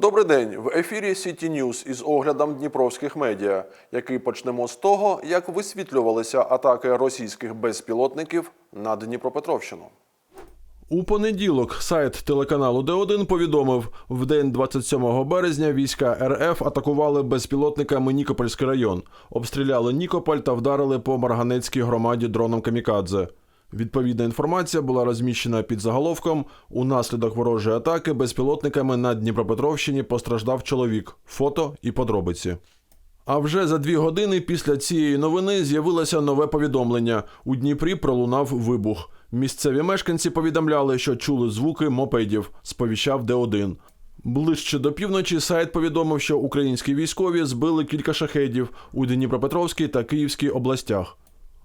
Добрий день. В ефірі City News із оглядом дніпровських медіа, який почнемо з того, як висвітлювалися атаки російських безпілотників на Дніпропетровщину. У понеділок сайт телеканалу Д1 повідомив, в день 27 березня війська РФ атакували безпілотниками Нікопольський район, обстріляли Нікополь та вдарили по Марганецькій громаді дроном Камікадзе. Відповідна інформація була розміщена під заголовком Унаслідок ворожої атаки безпілотниками на Дніпропетровщині постраждав чоловік. Фото і подробиці. А вже за дві години після цієї новини з'явилося нове повідомлення. У Дніпрі пролунав вибух. Місцеві мешканці повідомляли, що чули звуки мопедів, сповіщав Д1. Ближче до півночі сайт повідомив, що українські військові збили кілька шахедів у Дніпропетровській та Київській областях.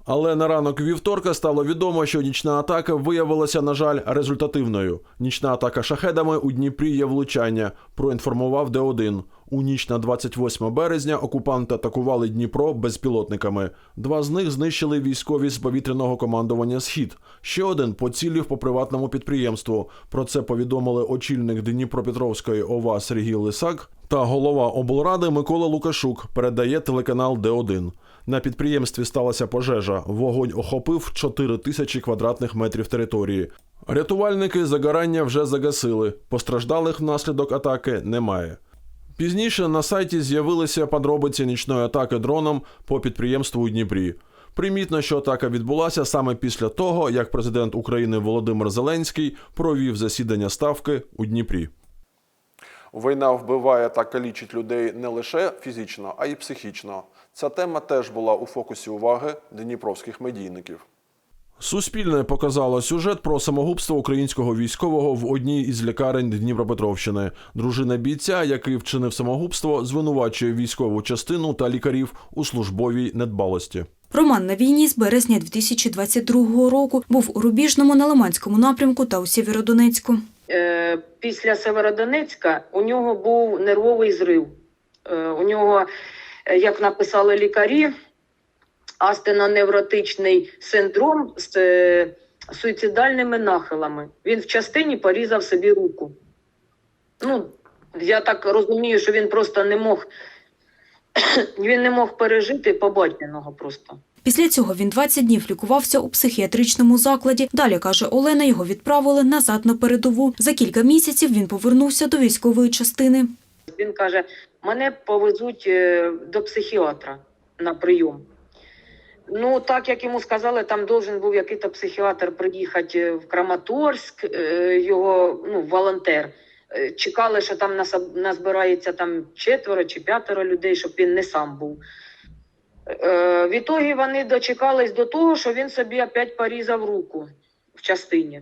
Але на ранок вівторка стало відомо, що нічна атака виявилася, на жаль, результативною. Нічна атака шахедами у Дніпрі є влучання, проінформував Д1. У ніч на 28 березня окупанти атакували Дніпро безпілотниками. Два з них знищили військові з повітряного командування Схід. Ще один поцілив по приватному підприємству. Про це повідомили очільник Дніпропетровської ОВА Сергій Лисак та голова облради Микола Лукашук. Передає телеканал Д1. На підприємстві сталася пожежа. Вогонь охопив 4 тисячі квадратних метрів території. Рятувальники загорання вже загасили. Постраждалих внаслідок атаки немає. Пізніше на сайті з'явилися подробиці нічної атаки дроном по підприємству у Дніпрі. Примітно, що атака відбулася саме після того, як президент України Володимир Зеленський провів засідання ставки у Дніпрі. Війна вбиває та калічить людей не лише фізично, а й психічно. Ця тема теж була у фокусі уваги дніпровських медійників. Суспільне показало сюжет про самогубство українського військового в одній із лікарень Дніпропетровщини. Дружина бійця, який вчинив самогубство, звинувачує військову частину та лікарів у службовій недбалості. Роман на війні з березня 2022 року був у Рубіжному на Лиманському напрямку та у Сєвєродонецьку. Е, після Северодонецька у нього був нервовий зрив. Е, у нього, як написали лікарі, астеноневротичний синдром з е, суїцидальними нахилами. Він в частині порізав собі руку. Ну, я так розумію, що він просто не мог, він не мог пережити побаченого просто. Після цього він 20 днів лікувався у психіатричному закладі. Далі, каже Олена, його відправили назад на передову. За кілька місяців він повернувся до військової частини. Він каже: мене повезуть е, до психіатра на прийом. Ну, так як йому сказали, там должен був якийсь психіатр приїхати в Краматорськ, е, його ну, волонтер. Е, Чекали, що там назбирається там четверо чи п'ятеро людей, щоб він не сам був. Е, В ітогі вони дочекались до того, що він собі опять порізав руку в частині.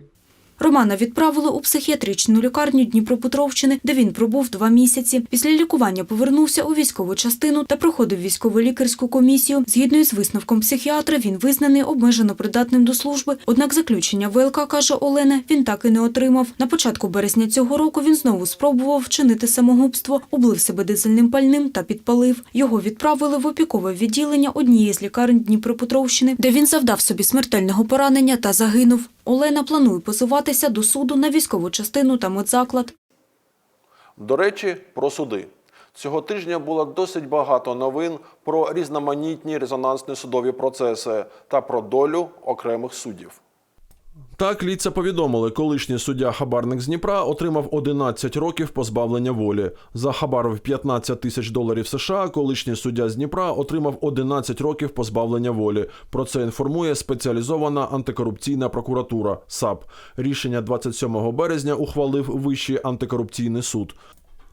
Романа відправили у психіатричну лікарню Дніпропетровщини, де він пробув два місяці. Після лікування повернувся у військову частину та проходив військово-лікарську комісію. Згідно із висновком психіатра, він визнаний обмежено придатним до служби. Однак заключення ВЛК, каже Олена, він так і не отримав. На початку березня цього року він знову спробував вчинити самогубство, облив себе дизельним пальним та підпалив. Його відправили в опікове відділення однієї з лікарень Дніпропетровщини, де він завдав собі смертельного поранення та загинув. Олена планує позиватися до суду на військову частину та медзаклад. До речі, про суди. Цього тижня було досить багато новин про різноманітні резонансні судові процеси та про долю окремих суддів. Так ліца повідомили, колишній суддя хабарник з Дніпра отримав 11 років позбавлення волі. За хабар в 15 тисяч доларів США колишній суддя з Дніпра отримав 11 років позбавлення волі. Про це інформує спеціалізована антикорупційна прокуратура САП. Рішення 27 березня ухвалив Вищий антикорупційний суд.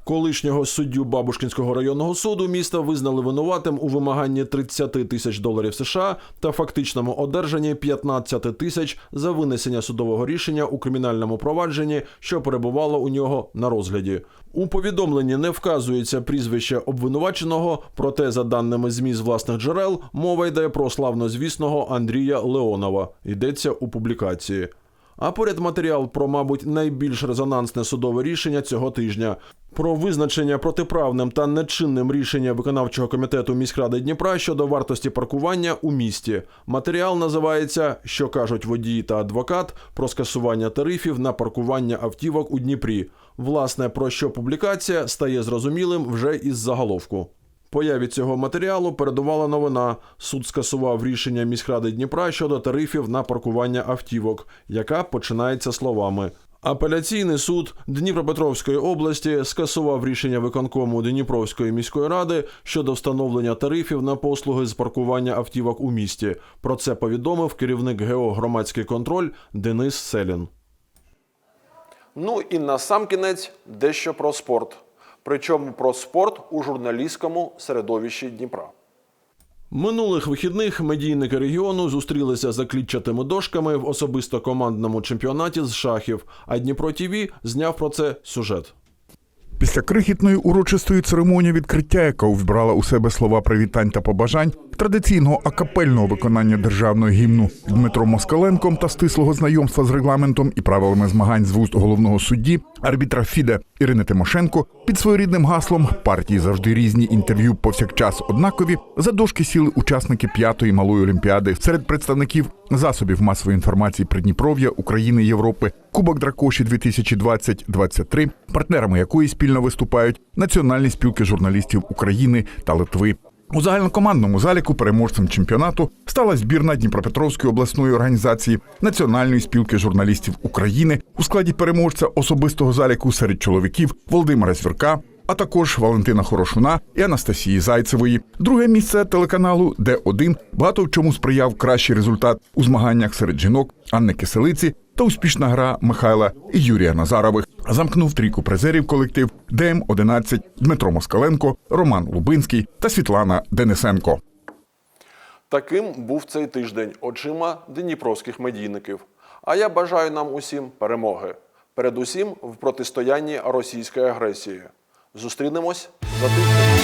Колишнього суддю Бабушкінського районного суду міста визнали винуватим у вимаганні 30 тисяч доларів США та фактичному одержанні 15 тисяч за винесення судового рішення у кримінальному провадженні, що перебувало у нього на розгляді. У повідомленні не вказується прізвище обвинуваченого, проте, за даними ЗМІ з власних джерел, мова йде про славнозвісного Андрія Леонова. Йдеться у публікації. А поряд матеріал про, мабуть, найбільш резонансне судове рішення цього тижня про визначення протиправним та нечинним рішення виконавчого комітету міськради Дніпра щодо вартості паркування у місті. Матеріал називається Що кажуть водії та адвокат про скасування тарифів на паркування автівок у Дніпрі. Власне, про що публікація стає зрозумілим вже із заголовку. Появі цього матеріалу передувала новина. Суд скасував рішення міськради Дніпра щодо тарифів на паркування автівок, яка починається словами. Апеляційний суд Дніпропетровської області скасував рішення виконкому Дніпровської міської ради щодо встановлення тарифів на послуги з паркування автівок у місті. Про це повідомив керівник ГЕО громадський контроль Денис Селін. Ну і на сам кінець дещо про спорт. Причому про спорт у журналістському середовищі Дніпра. Минулих вихідних медійники регіону зустрілися за клітчатими дошками в особисто командному чемпіонаті з шахів. А Дніпро ТІВІ зняв про це сюжет. Після крихітної урочистої церемонії відкриття, яка увібрала у себе слова привітань та побажань, традиційного акапельного виконання державного гімну Дмитро Москаленком та стислого знайомства з регламентом і правилами змагань з вуст головного судді, арбітра Фіде Ірини Тимошенко під своєрідним гаслом партії завжди різні інтерв'ю повсякчас однакові за дошки сіли учасники п'ятої малої олімпіади серед представників засобів масової інформації Придніпров'я, України, Європи, Кубок Дракоші 2020-23, партнерами якої спільно виступають національні спілки журналістів України та Литви. У загальнокомандному заліку переможцем чемпіонату стала збірна Дніпропетровської обласної організації Національної спілки журналістів України у складі переможця особистого заліку серед чоловіків Володимира Звірка, а також Валентина Хорошуна і Анастасії Зайцевої. Друге місце телеканалу Д1 багато в чому сприяв кращий результат у змаганнях серед жінок Анни Киселиці та успішна гра Михайла і Юрія Назарових. Замкнув трійку призерів колектив ДМ-11 Дмитро Москаленко, Роман Лубинський та Світлана Денисенко. Таким був цей тиждень очима дніпровських медійників. А я бажаю нам усім перемоги. Передусім в протистоянні російської агресії. Зустрінемось за тиждень.